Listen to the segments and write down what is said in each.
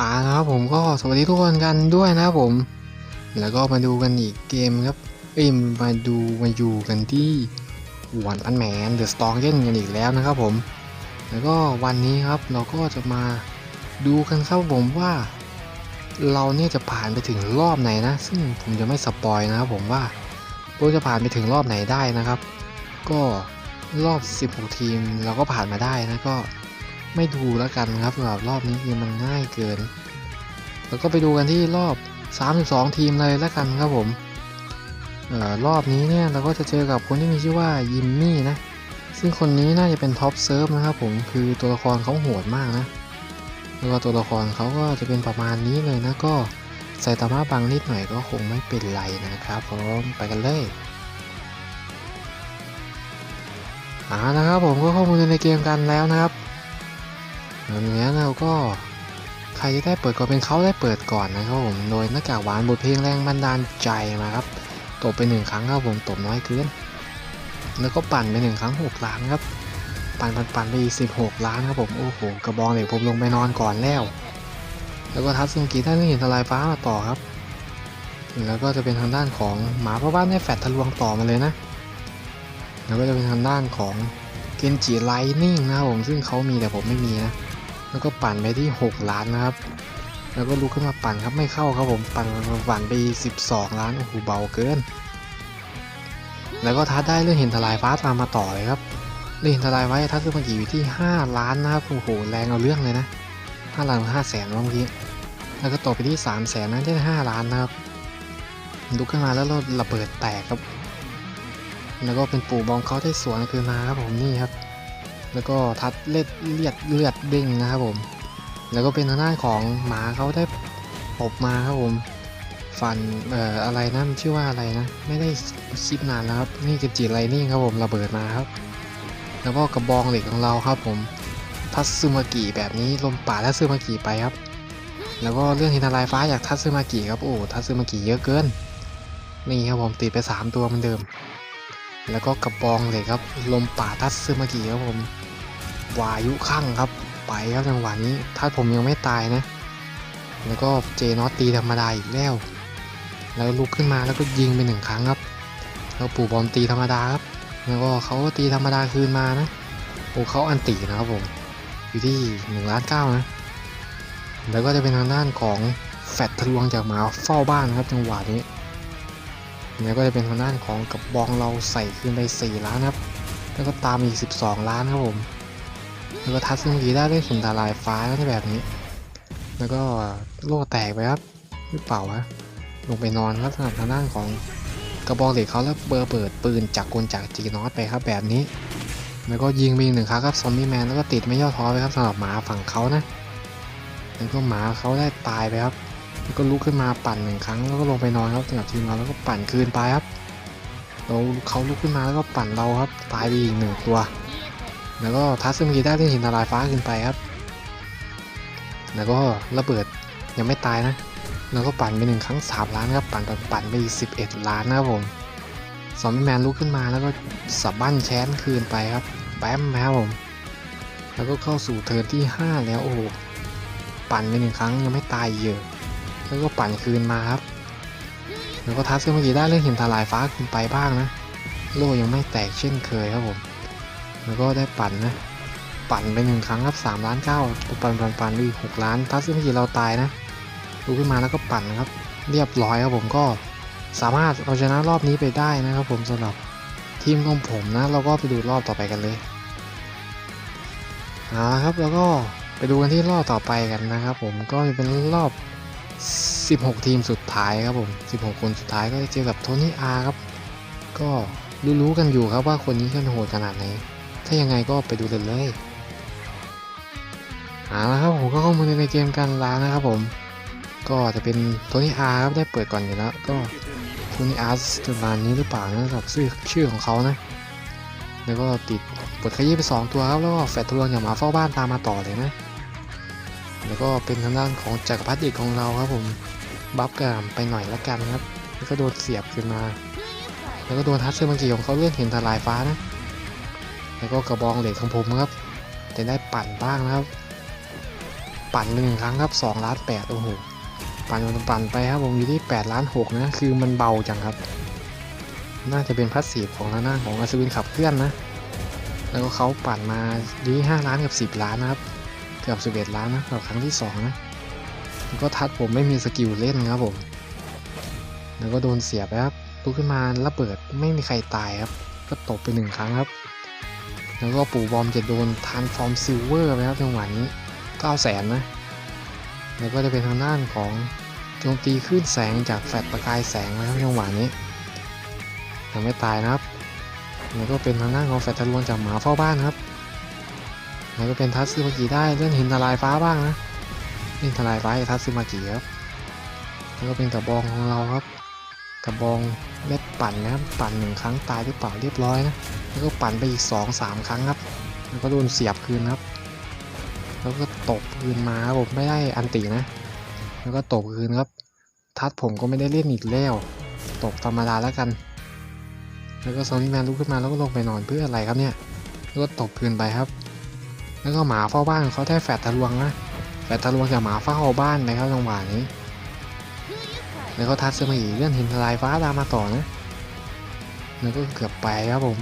อ่านะครับผมก็สวัสดีทุกคนกันด้วยนะครับผม แล้วก็มาดูกันอีกเกมครับเอ้ยมาดูมาอยู่กันที่วันพันแมนเดอะสตองเล่นกันอีกแล้วนะครับผม แล้วก็วันนี้ครับเราก็จะมาดูกันครับผมว่า เราเนี่ยจะผ่านไปถึงรอบไหนนะ ซึ่งผมจะไม่สปอยนะครับผมว่าเราจะผ่านไปถึงรอบไหนได้นะครับ ก็รอบ 16 ทีมเราก็ผ่านมาได้นะก็ ไม่ดูแล้วกันครับสำหรับรอบนี้คือมันง่ายเกิน แล้วก็ไปดูกันที่รอบ 32 ทีมเลยแล้วกันครับผมออรอบนี้เนี่ยเราก็จะเจอกับคนที่มีชื่อว่ายิมมี่นะ ซึ่งคนนี้น่าจะเป็นท็อปเซิร์ฟนะครับผมคือตัวละครเขาโหดมากนะ แล้วก็ตัวละครเขาก็จะเป็นประมาณนี้เลยนะก็ใส่ตามาบางนิดหน่อยก็คงไม่เป็นไรนะครับผมไปกันเลยอ่านะครับผมก็เข้ามาในเกมกันแล้วนะครับ อย่างนี้เราก็ใครจะได้เปิดก่อนเป็นเขาได้เปิดก่อนนะครับผมโดยหน้ากากหวานบทเพลงแรงบันดาลใจมาครับตบไปหนึ่งครั้งครับผมตบน้อยเกินแล้วก็ปั่นไปหนึ่งครั้งหกล้านครับปั่นปั่นปั่นไปอีกสิบหกล้านครับผมโอ้โหกระบองเหล็กผมลงไปนอนก่อนแล้ว แล้วก็ทัศซึงกีได้เรื่องหินทลายฟ้ามาต่อครับ แล้วก็จะเป็นทางด้านของหมาพ่อบ้านให้แฟดทะลวงต่อมาเลยนะแล้วก็จะเป็นทางด้านของเกนจิไลนิ่งนะครับผมซึ่งเขามีแต่ผมไม่มีนะ แล้วก็ปั่นไปที่ 6 ล้านนะครับ แล้วก็ลุกขึ้นมาปั่นครับไม่เข้าครับผมปั่นปั่นไป 12 ล้านโอ้โหเบาเกิน แล้วก็ทัดได้เรื่องเห็นทลายฟ้าตามมาต่อเลยครับเรื่องเห็นทลายไว้ทัดซื้อมากี่อยู่ที่ 5 ล้านนะครับโอ้โหแรงเอาเรื่องเลยนะ5ล้านห้าแสนเมื่อกี้แล้วก็ต่อไปที่3 0 0แสนนั้นได้5ล้านนะครับลุกขึ้นมาแล้วเราระเบิดแตกครับ แล้วก็เป็นปู่บองเขาได้สวนคืนมาครับผมนี่ครับ แล้วก็ทัดเลือดเลือดเลือดเด้งนะครับผม แล้วก็เป็นทางด้านของหมาเขาได้ปบมาครับผมฟันเอ่ออะไรนะมันชื่อว่าอะไรนะ ไม่ได้คิดนานแล้วครับนี่กระจีไรนี่ครับผมระเบิดมาครับ แล้วก็กระบองเหล็กของเราครับผมทัตซึมากิแบบนี้ลมป่าทัตซึมากิไปครับ แล้วก็เรื่องหินทลายฟ้าอยากทัตซึมากิครับโอ้ทัตซึมากิเยอะเกินนี่ครับผมติดไปสามตัวเหมือนเดิม แล้วก็กระบองเลยครับ ลมป่าทัตซึมากิครับผม วายุข้างครับ ไปครับจังหวะนี้ ถ้าผมยังไม่ตายนะ แล้วก็เจนอตตีธรรมดาอีกแล้ว แล้วลุกขึ้นมาแล้วก็ยิงไปหนึ่งครั้งครับ แล้วปู่บอลตีธรรมดาครับ แล้วก็เขาก็ตีธรรมดาคืนมานะโอ้เขาอันตีนะครับผม อยู่ที่หนึ่งล้านเก้านะ แล้วก็จะเป็นทางด้านของแฟตทะลวงจากหมาเฝ้าบ้านครับจังหวะนี้แล้วก็จะเป็นทางด้านของกระบองเราใส่ขึ้นไป 4 ล้านครับ แล้วก็ตามอีก 12 ล้านครับผม แล้วก็ทัดซึ่งดีได้ด้วยหินทลายฟ้าที่แบบนี้ แล้วก็โล่แตกไปครับหรือเปล่าวะลงไปนอนครับสำหรับทางด้านของกระบองเหล็กเขาแล้วเบอร์เปิดปืนจากกลจากจีนอสไปครับแบบนี้ แล้วก็ยิงไปอีหนึ่งครั้งครับซอมบี้แมนแล้วก็ติดไม่ย่อท้อไปครับสำหรับหมาฝั่งเขานะ แล้วก็หมาเขาได้ตายไปครับ แล้วก็ลุกขึ้นมาปั่นหนึ่งครั้งแล้วก็ลงไปนอนครับสำหรับทีมเราแล้วก็ปั่นคืนไปครับเราเขาลุกขึ้นมาแล้วก็ปั่นเราครับตายไปอีกหนึ่งตัว แล้วก็ทัสซึมิกิได้เล่นหินทลายฟ้าขึ้นไปครับ แล้วก็ระเบิดยังไม่ตายนะ แล้วก็ปั่นไปหนึ่งครั้งสามล้านครับ ปั่นปั่นปั่นไปอีกสิบเอ็ดล้านนะครับผมซอมบี้แมนลุกขึ้นมาแล้วก็สับบั้นแชนคืนไปครับ แป๊มนะครับผม แล้วก็เข้าสู่เทิร์นที่ห้าแล้วโอ้โห ปั่นไปหนึ่งครั้งยังไม่ตายเยอะ แล้วก็ปั่นคืนมาครับ แล้วก็ทัสซอร์เมื่อกี้ได้เรื่องเห็นทลายฟ้าขึ้นไปบ้างนะ โล่ยังไม่แตกเช่นเคยครับผม แล้วก็ได้ปั่นนะ ปั่นไปหนึ่งครั้งครับสามล้านเก้าปั่นปั่นปั่นไปอีกหกล้านทัสเซอร์เมื่อกี้เราตายนะลุกขึ้นมาแล้วก็ปั่นนะครับ เรียบร้อยครับผมก็สามารถเอาชนะรอบนี้ไปได้นะครับ ผมสำหรับทีมของผมนะ เราก็ไปดูรอบต่อไปกันเลยเอาละครับแล้วก็ไปดูกันที่รอบต่อไปกันนะครับ ผมก็จะเป็นรอบ 16 ทีมสุดท้ายครับผม 16 คนสุดท้ายก็จะเจอกับโทนี่อาร์ครับ ก็รู้ๆกันอยู่ครับว่าคนนี้กันโหดขนาดไหน ถ้ายังไงก็ไปดูกันเลยเอาละครับผมก็เข้ามาในเกมกันแล้วนะครับผม ก็จะเป็นโทนี่อาร์ครับได้เปิดก่อนอยู่แล้วก็โทนี่อาร์ประมานี้หรือเปล่านะสำหรับชื่อชื่อของเขานะ แล้วก็ติดปลดขยี้ไป 2 ตัวครับ แล้วก็แฟดทะลวงอย่างหมาเฝ้าบ้านตามมาต่อเลยนะ แล้วก็เป็นทางด้านของจักรพรรดิของเราครับผมบัฟกามไปหน่อยละกันครับแล้วก็โดนเสียบขึ้นมา แล้วก็โดนทัชเซอร์มังกีของเขาเลื่อนเห็นทลายฟ้านะ แล้วก็กระบองเหล็กของผมครับ จะได้ปั่นบ้างนะครับ ปั่นหนึ่งครั้งครับ2ล้าน8โอ้โหปั่นปั่นไปครับผมอยู่ที่8ล้าน6นะคือมันเบาจังครับ น่าจะเป็นพัสซีฟของทางด้าของอัศวินขับเคลื่อนนะ แล้วก็เขาปั่นมาอยู่ที่5ล้านกับ 10 ล้านนะครับเกือบ 11 ล้านนะสำหรับครั้งที่สองนะแล้วก็ทัดผมไม่มีสกิลเล่นครับผม แล้วก็โดนเสียบไปครับลุกขึ้นมาระเบิดไม่มีใครตายครับ ก็ตบไปหนึ่งครั้งครับ แล้วก็ปู่บอมจะโดนทานฟอร์มซิลเวอร์ไปครับจังหวะนี้9 0 0แสนนะ แล้วก็จะเป็นทางด้านของโจมตีคลื่นแสงจากแฟลชประกายแสงนะครับจังหวะนี้ยังไม่ตายนะครับ แล้วก็เป็นทางด้านของแฟลชทะลวงจากหมาเฝ้าบ้านครับ แล้วก็เป็นทัตซึมากิได้เล่นหินทลายฟ้าบ้างนะนี่ทลายฟ้าทัตซึมากิครับ แล้วก็เป็นกระบองของเราครับ กระบองเม็ดปั่นนะครับปั่นหนึ่งครั้งตายหรือเปล่าเรียบร้อยนะแล้วก็ปั่นไปอีก2อสามครั้งครับ แล้วก็โดนเสียบคืนครับ แล้วก็ตบคืนมาครับผมไม่ได้อันตินะ แล้วก็ตบคืนครับ ทัดผมก็ไม่ได้เล่นอีกแล้วตบธรรมดาแล้วกัน แล้วก็โซนี่แมนลุกขึ้นมาแล้วก็ลงไปนอนเพื่ออะไรครับเนี่ยแล้วก็ตบคืนไปครับ แล้วก็หมาเฝ้าบ้านเขาได้แฟดทะลวงนะแฟดทะลวงจากหมาเฝ้าบ้านนะครับจังหวะนี้ แล้วก็ทัดเสมาอีกเลื่อนหินทลายฟ้าตามมาต่อนะ แล้วก็เกือบไปครับผม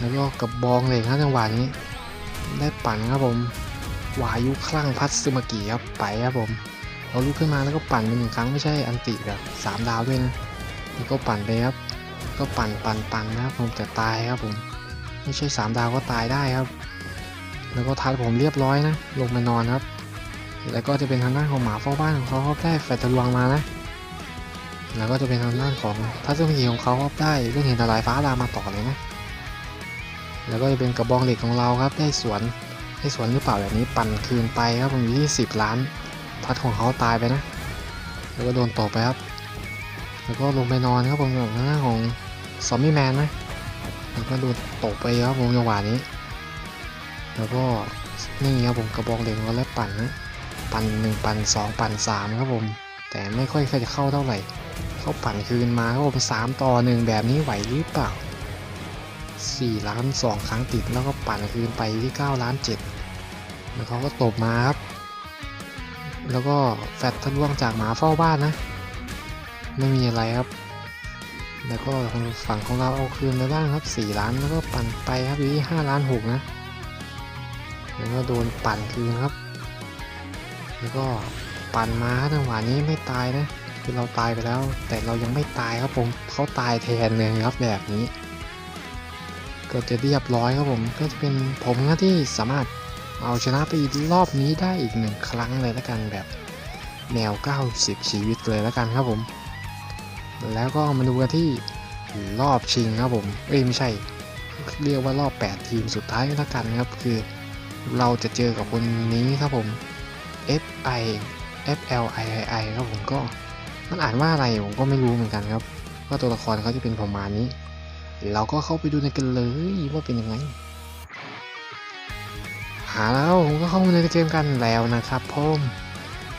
แล้วก็กระบองเลยครับจังหวะนี้ ได้ปั่นครับผม วายุคลั่งพัดซึมากิครับไปครับผมเราลุกขึ้นมาแล้วก็ปั่นไปหนึ่งครั้งไม่ใช่อันติแบบสามดาวด้วยนะแล้วก็ปั่นไปครับ ก็ปั่นปั่นปั่นนะครับผมแต่ตายครับผม ไม่ใช่สามดาวก็ตายได้ครับ แล้วก็ทัดผมเรียบร้อยนะ ลงไปนอนครับ แล้วก็จะเป็นทางด้านของหมาเฝ้าบ้านของเขาเขาได้แฟตทะลวงมานะ แล้วก็จะเป็นทางด้านของทัศนคติของเขาครับได้เรื่องเห็นทลายฟ้าดามาต่อเลยนะ แล้วก็จะเป็นกระบองเหล็กของเราครับได้สวนได้สวนหรือเปล่าแบบนี้ปั่นคืนไปครับผมอยู่ที่10 ล้าน ทัดของเขาตายไปนะ แล้วก็โดนตบไปครับ แล้วก็ลงไปนอนครับผมกับทางด้านของซอมบี้แมนนะ แล้วก็โดนตบไปครับผมจังหวะนี้ แล้วก็นี่ครับผมกระบองเหล็กเขาแล้วปั่นนะ ปั่นหนึ่งปั่นสองปั่นสามครับผม แต่ไม่ค่อยเคยจะเข้าเท่าไหร่ เขาปั่นคืนมาครับผมสามต่อหนึ่งแบบนี้ไหวหรือเปล่าสี่ล้านสองครั้งติดแล้วก็ปั่นคืนไปที่เก้าล้านเจ็ดแล้วเขาก็ตบมาครับ แล้วก็แฟตทะลวงจากหมาเฝ้าบ้านนะ ไม่มีอะไรครับ แล้วก็ฝั่งของเราเอาคืนไปบ้างครับสี่ล้านแล้วก็ปั่นไปครับอยู่ที่ห้าล้านหกนะ แล้วก็โดนปั่นคืนครับ แล้วก็ปั่นมาจังหวะนี้ไม่ตายนะ คือเราตายไปแล้ว แต่เรายังไม่ตายครับผมเขาตายแทนเลยครับแบบนี้ก็จะเรียบร้อยครับผมก็จะเป็นผมนะที่สามารถเอาชนะไปอีกรอบนี้ได้อีกหนึ่งครั้งเลยล้วกันแบบแนว 90 ชีวิตเลยล้วกันครับผม แล้วก็มาดูกันที่รอบชิงครับผม เอ้ยไม่ใช่ เรียกว่ารอบ 8 ทีมสุดท้ายล้วกันครับ คือเราจะเจอกับคนนี้ครับผม F I f l i i ครับผมก็ มันอ่านว่าอะไรผมก็ไม่รู้เหมือนกันครับว่าตัวละครเขาจะเป็นประมาณนี้ เราก็เข้าไปดูในกันเลยว่าเป็นยังไงหาแล้วผมก็เข้ามาในเกมกันแล้วนะครับผม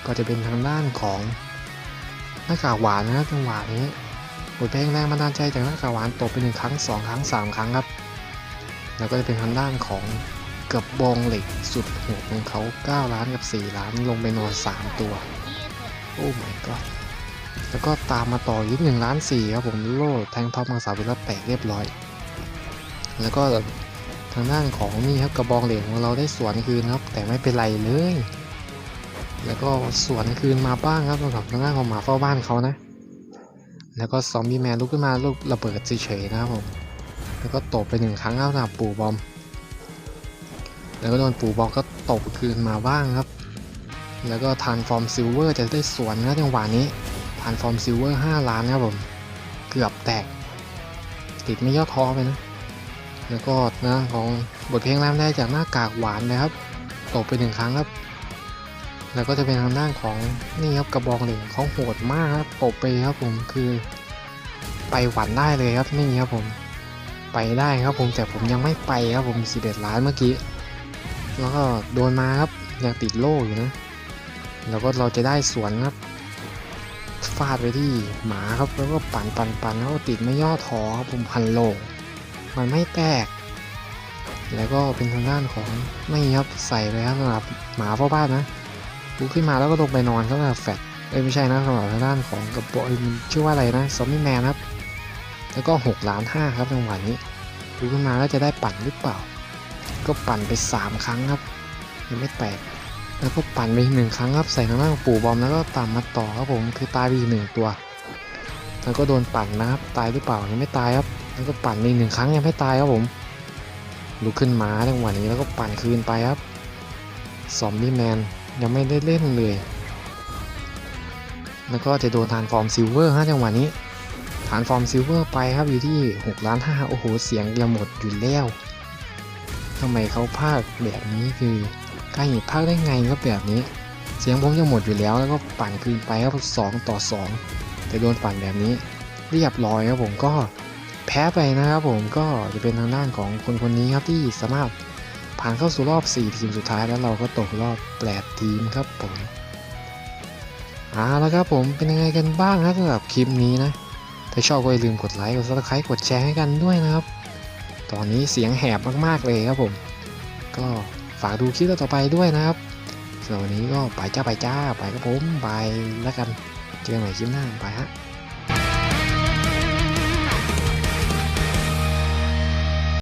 ก็จะเป็นทางด้านของหน้ากากหวานนะครับจังหวะนี้บทเพลงแรงบันดาลใจจากหน้ากากหวานตบไปหนึ่งครั้งสองครั้งสามครั้งครับ แล้วก็จะเป็นทางด้านของเกือบบองเหล็กสุดโหดของเขา9ล้านกับ 4 ล้านลงไปนอน 3 ตัว โอ้ my god แล้วก็ตามมาต่อยึด1ล้าน4ครับผมโล่แทงท็อปมังสาวิรัตแตกเรียบร้อย แล้วก็ทางด้านของนี่ครับกระบองเหล็กของเราได้สวนคืนครับ แต่ไม่เป็นไรเลย แล้วก็สวนคืนมาบ้างครับสำหรับทางด้านของหมาเฝ้าบ้านเขานะ แล้วก็ซอมบี้แมนลุกขึ้นมาลูกระเบิดเฉยๆนะครับผมแล้วก็ตบไปหนึ่งครั้งครับสำหรับปู่บอม แล้วก็โดนปู่บอมก็ตบคืนมาบ้างครับ แล้วก็ทานฟอร์มซิลเวอร์จะได้สวนนะจังหวะนี้ ทานฟอร์มซิลเวอร์ 5 ล้านครับผม เกือบแตก ติดไม่ย่อท้อไปนะ แล้วก็นะของบทเพลงแรมได้จากหน้ากากหวานนะครับตบไปหนึ่งครั้งครับ แล้วก็จะเป็นทางด้านของนี่ครับกระบองเหล็กเขาโหดมากครับตบไปครับผมคือ ไปหวันได้เลยครับนี่ครับผมไปได้ครับผมแต่ผมยังไม่ไปครับผม11ล้านเมื่อกี้ แล้วก็โดนมาครับยังติดโล่อยู่นะ แล้วก็เราจะได้สวนครับ ฟาดไปที่หมาครับแล้วก็ปั่นปั่นปั่นแล้วก็ติดไม่ย่อท้อครับผมพันโลมันไม่แตก แล้วก็เป็นทางด้านของไม่ครับใส่เลยครับสำหรับหมาเฝ้าบ้านนะลุกขึ้นมาแล้วก็ลงไปนอนครับแบบแฟดเอ้ยไม่ใช่นะสำหรับทางด้านของกระโปรงชื่อว่าอะไรนะซอมบี้แมนครับ แล้วก็6ล้าน5ครับจังหวะนี้ลุกขึ้นมาแล้วจะได้ปั่นหรือเปล่า ก็ปั่นไป 3 ครั้งครับยังไม่แตก แล้วก็ปั่นไปอีกหนึ่งครั้งครับใส่ทางด้านของปู่บอมแล้วก็ตามมาต่อครับผมคือตายไปอีกหนึ่งตัว แล้วก็โดนปั่นนะครับตายหรือเปล่ายังไม่ตายครับ แล้วก็ปั่นไปอีกหนึ่งครั้งยังไม่ตายครับผมลุกขึ้นมาจังหวะนี้แล้วก็ปั่นคืนไปครับซอมบี้แมนยังไม่ได้เล่นเลย แล้วก็จะโดนทานฟอร์มซิลเวอร์ฮะจังหวะนี้ฐานฟอร์มซิลเวอร์ไปครับอยู่ที่6ล้าน5โอ้โห เสียงจะหมดอยู่แล้วทำไมเขาพากแบบนี้คือ กล้พากได้ไงครับแบบนี้ เสียงผมจะหมดอยู่แล้วแล้วก็ปั่นคืนไปครับสองต่อสองแต่โดนปั่นแบบนี้เรียบร้อยครับผมก็แพ้ไปนะครับผมก็จะเป็นทางด้านของคนคนนี้ครับที่สามารถผ่านเข้าสู่รอบ 4 ทีมสุดท้ายแล้วเราก็ตกรอบ8ทีมครับผมเอาล้ครับผมเป็นยังไงกันบ้างครับสำหรับคลิปนี้นะถ้าชอบก็อย่าลืมกดไลค์กดซับสไครต์กดแชร์ให้กันด้วยนะครับ ตอนนี้เสียงแหบมากๆเลยครับผม ก็ ฝากดูคลิปต่อไปด้วยนะครับสำหรับวันนี้ก็ไปจ้าไปจ้าไปกับผมไปแล้วกัน เจอกันใหม่คลิปหน้าไปฮะ